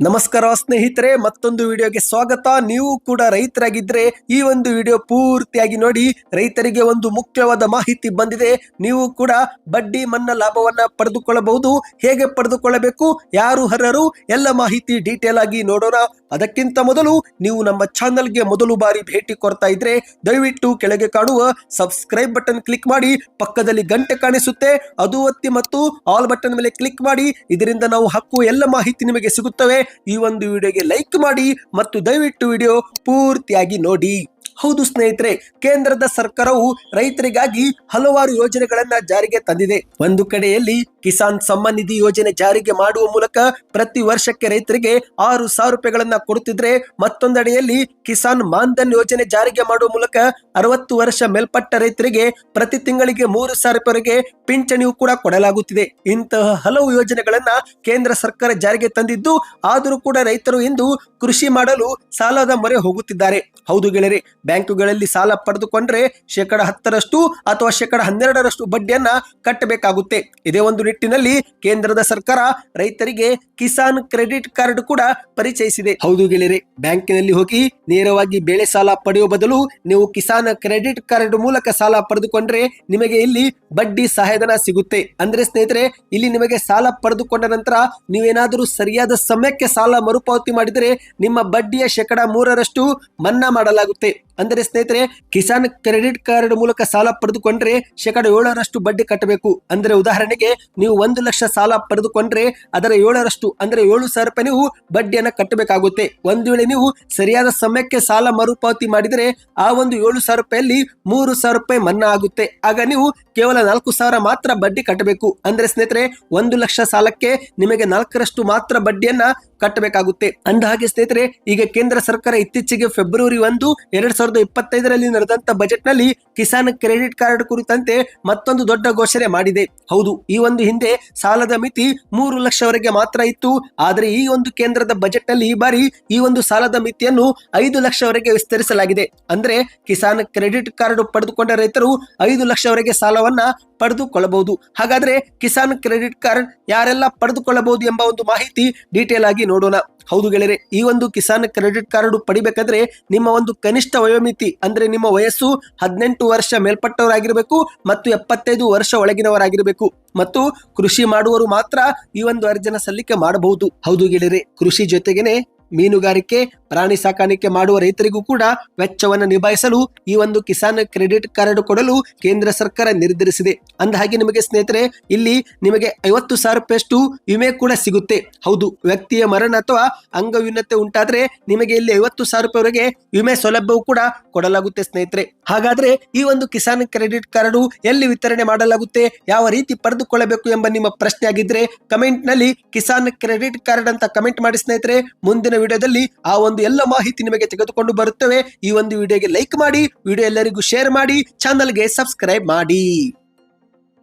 ನಮಸ್ಕಾರ ಸ್ನೇಹಿತರೆ, ಮತ್ತೊಂದು ವಿಡಿಯೋಗೆ ಸ್ವಾಗತ. ನೀವು ಕೂಡ ರೈತರಾಗಿದ್ರೆ ಈ ಒಂದು ವಿಡಿಯೋ ಪೂರ್ತಿಯಾಗಿ ನೋಡಿ, ರೈತರಿಗೆ ಒಂದು ಮುಖ್ಯವಾದ ಮಾಹಿತಿ ಬಂದಿದೆ. ನೀವು ಕೂಡ ಬಡ್ಡಿ ಮನ್ನಾ ಲಾಭವನ್ನ ಪಡೆದುಕೊಳ್ಳಬಹುದು. ಹೇಗೆ ಪಡೆದುಕೊಳ್ಳಬೇಕು, ಯಾರು ಹರರು ಎಲ್ಲ ಮಾಹಿತಿ ಡೀಟೇಲ್ ಆಗಿ ನೋಡೋಣ. ಅದಕ್ಕಿಂತ ಮೊದಲು ನೀವು ನಮ್ಮ ಚಾನಲ್ಗೆ ಮೊದಲು ಬಾರಿ ಭೇಟಿ ಕೊಡ್ತಾ ಇದ್ರೆ, ದಯವಿಟ್ಟು ಕೆಳಗೆ ಕಾಣುವ ಸಬ್ಸ್ಕ್ರೈಬ್ ಬಟನ್ ಕ್ಲಿಕ್ ಮಾಡಿ, ಪಕ್ಕದಲ್ಲಿ ಗಂಟೆ ಕಾಣಿಸುತ್ತೆ. ಅದು ಒತ್ತಿ ಮತ್ತು ಆಲ್ ಬಟನ್ ಮೇಲೆ ಕ್ಲಿಕ್ ಮಾಡಿ, ಇದರಿಂದ ನಾವು ಹಕ್ಕು ಎಲ್ಲ ಮಾಹಿತಿ ನಿಮಗೆ ಸಿಗುತ್ತವೆ. ಈ ಒಂದು ವಿಡಿಯೋಗೆ ಲೈಕ್ ಮಾಡಿ ಮತ್ತು ದಯವಿಟ್ಟು ವಿಡಿಯೋ ಪೂರ್ತಿಯಾಗಿ ನೋಡಿ. ಹೌದು ಸ್ನೇಹಿತರೆ, ಕೇಂದ್ರದ ಸರ್ಕಾರವು ರೈತರಿಗಾಗಿ ಹಲವಾರು ಯೋಜನೆಗಳನ್ನ ಜಾರಿಗೆ ತಂದಿದೆ. ಒಂದು ಕಡೆಯಲ್ಲಿ ಕಿಸಾನ್ ಸಮ್ಮಾನ್ ನಿಧಿ ಯೋಜನೆ ಜಾರಿಗೆ ಮಾಡುವ ಮೂಲಕ ಪ್ರತಿ ವರ್ಷಕ್ಕೆ ರೈತರಿಗೆ ಆರು ಸಾವಿರ ರೂಪಾಯಿಗಳನ್ನ ಕೊಡುತ್ತಿದ್ರೆ ಮತ್ತೊಂದೆಡೆಯಲ್ಲಿ ಕಿಸಾನ್ ಮಾನ್ಧನ್ ಯೋಜನೆ ಜಾರಿಗೆ ಮಾಡುವ ಮೂಲಕ ಅರವತ್ತು ವರ್ಷ ಮೇಲ್ಪಟ್ಟ ರೈತರಿಗೆ ಪ್ರತಿ ತಿಂಗಳಿಗೆ ಮೂರು ಸಾವಿರ ರೂಪಾಯಿವರೆಗೆ ಪಿಂಚಣಿಯು ಕೂಡ ಕೊಡಲಾಗುತ್ತಿದೆ. ಇಂತಹ ಹಲವು ಯೋಜನೆಗಳನ್ನ ಕೇಂದ್ರ ಸರ್ಕಾರ ಜಾರಿಗೆ ತಂದಿದ್ದು ಆದರೂ ಕೂಡ ರೈತರು ಇಂದು ಕೃಷಿ ಮಾಡಲು ಸಾಲದ ಮೊರೆ ಹೋಗುತ್ತಿದ್ದಾರೆ. ಹೌದು ಗೆಳೆಯರೆ, ಬ್ಯಾಂಕುಗಳಲ್ಲಿ ಸಾಲ ಪಡೆದುಕೊಂಡ್ರೆ ಶೇಕಡ ಹತ್ತರಷ್ಟು ಅಥವಾ ಶೇಕಡ ಹನ್ನೆರಡರಷ್ಟು ಬಡ್ಡಿಯನ್ನ ಕಟ್ಟಬೇಕಾಗುತ್ತೆ. ಇದೇ ಒಂದು ನಿಟ್ಟಿನಲ್ಲಿ ಕೇಂದ್ರದ ಸರ್ಕಾರ ರೈತರಿಗೆ ಕಿಸಾನ್ ಕ್ರೆಡಿಟ್ ಕಾರ್ಡ್ ಕೂಡ ಪರಿಚಯಿಸಿದೆ. ಹೌದು ಗೆಳೆಯರೆ, ಬ್ಯಾಂಕಿನಲ್ಲಿ ಹೋಗಿ ನೇರವಾಗಿ ಬೆಳೆ ಸಾಲ ಪಡೆಯುವ ಬದಲು ನೀವು ಕಿಸಾನ್ ಕ್ರೆಡಿಟ್ ಕಾರ್ಡ್ ಮೂಲಕ ಸಾಲ ಪಡೆದುಕೊಂಡ್ರೆ ನಿಮಗೆ ಇಲ್ಲಿ ಬಡ್ಡಿ ಸಹಾಯಧನ ಸಿಗುತ್ತೆ. ಅಂದ್ರೆ ಸ್ನೇಹಿತರೆ, ಇಲ್ಲಿ ನಿಮಗೆ ಸಾಲ ಪಡೆದುಕೊಂಡ ನಂತರ ನೀವೇನಾದರೂ ಸರಿಯಾದ ಸಮಯಕ್ಕೆ ಸಾಲ ಮರುಪಾವತಿ ಮಾಡಿದರೆ ನಿಮ್ಮ ಬಡ್ಡಿಯ ಶೇಕಡಾ ಮೂರರಷ್ಟು ಮನ್ನಾ ಮಾಡಲಾಗುತ್ತೆ. ಅಂದರೆ ಸ್ನೇಹಿತರೆ, ಕಿಸಾನ್ ಕ್ರೆಡಿಟ್ ಕಾರ್ಡ್ ಮೂಲಕ ಸಾಲ ಪಡೆದುಕೊಂಡ್ರೆ ಶೇಕಡ ಏಳರಷ್ಟು ಬಡ್ಡಿ ಕಟ್ಟಬೇಕು. ಅಂದ್ರೆ ಉದಾಹರಣೆಗೆ, ನೀವು ಒಂದು ಲಕ್ಷ ಸಾಲ ಪಡೆದುಕೊಂಡ್ರೆ ಅದರ ಏಳರಷ್ಟು, ಅಂದ್ರೆ ಏಳು ಸಾವಿರ ರೂಪಾಯಿ ನೀವು ಬಡ್ಡಿಯನ್ನು ಕಟ್ಟಬೇಕಾಗುತ್ತೆ. ಒಂದು ವೇಳೆ ನೀವು ಸರಿಯಾದ ಸಮಯಕ್ಕೆ ಸಾಲ ಮರುಪಾವತಿ ಮಾಡಿದರೆ ಆ ಒಂದು ಏಳು ಸಾವಿರ ರೂಪಾಯಿಯಲ್ಲಿ ಮೂರು ಸಾವಿರ ರೂಪಾಯಿ ಮನ್ನಾ ಆಗುತ್ತೆ. ಆಗ ನೀವು ಕೇವಲ ನಾಲ್ಕು ಸಾವಿರ ಮಾತ್ರ ಬಡ್ಡಿ ಕಟ್ಟಬೇಕು. ಅಂದ್ರೆ ಸ್ನೇಹಿತರೆ, ಒಂದು ಲಕ್ಷ ಸಾಲಕ್ಕೆ ನಿಮಗೆ ನಾಲ್ಕರಷ್ಟು ಮಾತ್ರ ಬಡ್ಡಿಯನ್ನ ಕಟ್ಟಬೇಕಾಗುತ್ತೆ. ಅಂದ ಹಾಗೆ ಸ್ನೇಹಿತರೆ, ಈಗ ಕೇಂದ್ರ ಸರ್ಕಾರ ಇತ್ತೀಚೆಗೆ ಫೆಬ್ರವರಿ ಒಂದು, ಎರಡ್ ಇಪ್ಪತ್ತೈದರಲ್ಲಿ ನಡೆದಂತ ಬಜೆಟ್ನಲ್ಲಿ ಕಿಸಾನ್ ಕ್ರೆಡಿಟ್ ಕಾರ್ಡ್ ಕುರಿತಂತೆ ಮತ್ತೊಂದು ದೊಡ್ಡ ಘೋಷಣೆ ಮಾಡಿದೆ. ಹೌದು, ಈ ಒಂದು ಹಿಂದೆ ಸಾಲದ ಮಿತಿ ಮೂರು ಲಕ್ಷವರೆಗೆ ಮಾತ್ರ ಇತ್ತು. ಆದರೆ ಈ ಒಂದು ಕೇಂದ್ರದ ಬಜೆಟ್ನಲ್ಲಿ ಈ ಬಾರಿ ಈ ಒಂದು ಸಾಲದ ಮಿತಿಯನ್ನು ಐದು ಲಕ್ಷವರೆಗೆ ವಿಸ್ತರಿಸಲಾಗಿದೆ. ಅಂದ್ರೆ ಕಿಸಾನ್ ಕ್ರೆಡಿಟ್ ಕಾರ್ಡ್ ಪಡೆದುಕೊಂಡ ರೈತರು ಐದು ಲಕ್ಷವರೆಗೆ ಸಾಲವನ್ನ ಪಡೆದುಕೊಳ್ಳಬಹುದು. ಹಾಗಾದ್ರೆ ಕಿಸಾನ್ ಕ್ರೆಡಿಟ್ ಕಾರ್ಡ್ ಯಾರೆಲ್ಲ ಪಡೆದುಕೊಳ್ಳಬಹುದು ಎಂಬ ಒಂದು ಮಾಹಿತಿ ಡೀಟೇಲ್ ಆಗಿ ನೋಡೋಣ. ಹೌದು ಗೆಳೆಯರೆ, ಈ ಒಂದು ಕಿಸಾನ್ ಕ್ರೆಡಿಟ್ ಕಾರ್ಡ್ ಪಡಿಬೇಕಾದ್ರೆ ನಿಮ್ಮ ಒಂದು ಕನಿಷ್ಠ ವಯೋಮಿತಿ ಅಂದ್ರೆ ನಿಮ್ಮ ವಯಸ್ಸು ಹದಿನೆಂಟು ವರ್ಷ ಮೇಲ್ಪಟ್ಟವರಾಗಿರಬೇಕು ಮತ್ತು ಎಪ್ಪತ್ತೈದು ವರ್ಷ ಒಳಗಿನವರಾಗಿರಬೇಕು. ಮತ್ತು ಕೃಷಿ ಮಾಡುವವರು ಮಾತ್ರ ಈ ಒಂದು ಅರ್ಜಿನ ಸಲ್ಲಿಕೆ ಮಾಡಬಹುದು. ಹೌದು ಗೆಳೆಯರೆ, ಕೃಷಿ ಜೊತೆಗೇನೆ ಮೀನುಗಾರಿಕೆ, ಪ್ರಾಣಿ ಸಾಕಾಣಿಕೆ ಮಾಡುವ ರೈತರಿಗೂ ಕೂಡ ವೆಚ್ಚವನ್ನು ನಿಭಾಯಿಸಲು ಈ ಒಂದು ಕಿಸಾನ್ ಕ್ರೆಡಿಟ್ ಕಾರ್ಡ್ ಕೊಡಲು ಕೇಂದ್ರ ಸರ್ಕಾರ ನಿರ್ಧರಿಸಿದೆ. ಅಂದಹಾಗೆ ನಿಮಗೆ ಸ್ನೇಹಿತರೆ, ಇಲ್ಲಿ ನಿಮಗೆ ಐವತ್ತು ಸಾವಿರ ರೂಪಾಯಿಯಷ್ಟು ವಿಮೆ ಕೂಡ ಸಿಗುತ್ತೆ. ಹೌದು, ವ್ಯಕ್ತಿಯ ಮರಣ ಅಥವಾ ಅಂಗವಿನ್ನತೆ ಉಂಟಾದ್ರೆ ನಿಮಗೆ ಇಲ್ಲಿ ಐವತ್ತು ಸಾವಿರ ರೂಪಾಯಿವರೆಗೆ ವಿಮೆ ಸೌಲಭ್ಯವು ಕೂಡ ಕೊಡಲಾಗುತ್ತೆ ಸ್ನೇಹಿತರೆ. ಹಾಗಾದ್ರೆ ಈ ಒಂದು ಕಿಸಾನ್ ಕ್ರೆಡಿಟ್ ಕಾರ್ಡ್ ಎಲ್ಲಿ ವಿತರಣೆ ಮಾಡಲಾಗುತ್ತೆ, ಯಾವ ರೀತಿ ಪಡೆದುಕೊಳ್ಳಬೇಕು ಎಂಬ ನಿಮ್ಮ ಪ್ರಶ್ನೆ ಆಗಿದ್ರೆ ಕಮೆಂಟ್ನಲ್ಲಿ ಕಿಸಾನ್ ಕ್ರೆಡಿಟ್ ಕಾರ್ಡ್ ಅಂತ ಕಮೆಂಟ್ ಮಾಡಿ ಸ್ನೇಹಿತರೆ. ಮುಂದಿನ ವಿಡಿಯೋದಲ್ಲಿ ಆ ಒಂದು ಎಲ್ಲ ಮಾಹಿತಿ ನಿಮಗೆ ತೆಗೆದುಕೊಂಡು ಬರುತ್ತವೆ. ಈ ಒಂದು ವಿಡಿಯೋಗೆ ಲೈಕ್ ಮಾಡಿ, ವಿಡಿಯೋ ಎಲ್ಲರಿಗೂ ಶೇರ್ ಮಾಡಿ ಚಾನಲ್ಗೆ ಸಬ್ಸ್ಕ್ರೈಬ್ ಮಾಡಿ.